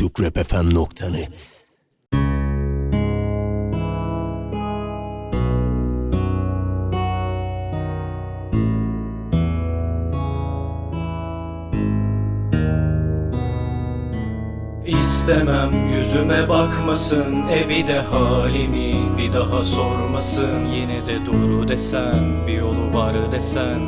Türkrapfm.net İstemem yüzüme bakmasın E bir de halimi bir daha sormasın. Yine de duru desen bir yolu var desen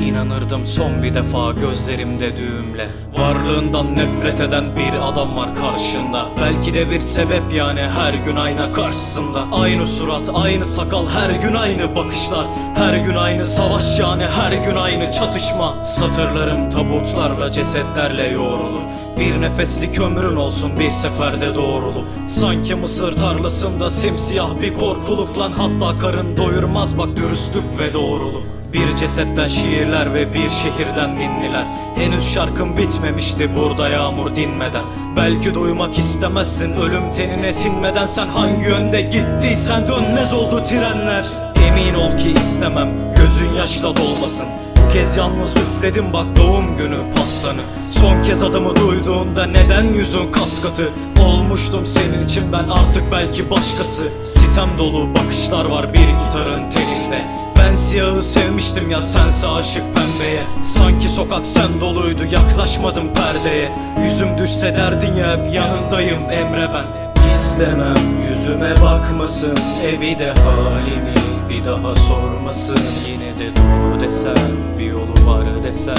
İnanırdım son bir defa gözlerimde düğümle. Varlığından nefret eden bir adam var karşında. Belki de bir sebep yani her gün ayna karşısında. Aynı surat aynı sakal her gün aynı bakışlar. Her gün aynı savaş yani her gün aynı çatışma. Satırlarım tabutlarla cesetlerle yoğrulur. Bir nefeslik ömrün olsun bir seferde doğrulup Sanki mısır tarlasında simsiyah bir korkuluk lan. Hatta karın doyurmaz bak dürüstlük ve doğruluk Bir cesetten şiirler ve bir şehirden ninniler Henüz şarkım bitmemişti burada yağmur dinmeden. Belki duymak istemezsin ölüm tenine sinmeden. Sen hangi yönde gittiysen dönmez oldu trenler. Emin ol ki istemem gözün yaşla dolmasın. Bu kez yalnız üfledim bak doğum günü pastanı. Son kez adımı duyduğunda neden yüzün kaskatı? Olmuştum senin için ben artık belki başkası. Sitem dolu bakışlar var bir gitarın telinde ben siyahı sevmiştim ya sense aşık pembeye. Sanki sokak sen doluydu yaklaşmadım perdeye. Yüzüm düşse derdin ya hep yanındayım Emre ben. İstemem yüzüme bakmasın E bir de halimi bir daha sormasın. Yine de dur desen bir yolu var desen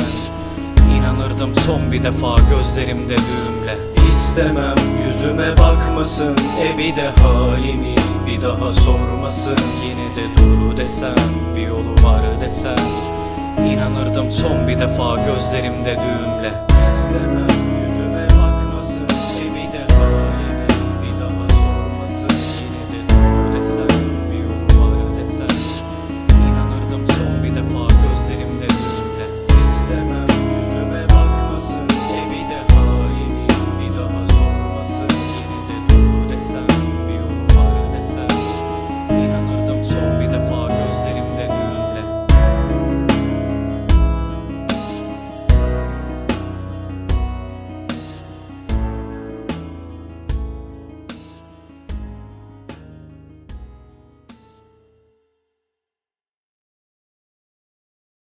İnanırdım son bir defa gözlerimde düğümle. İstemem yüzüme bakmasın. E bir de halimi bir daha sormasın. Yine de dur desen bir yolu var desen İnanırdım son bir defa gözlerimde düğümle. İstemem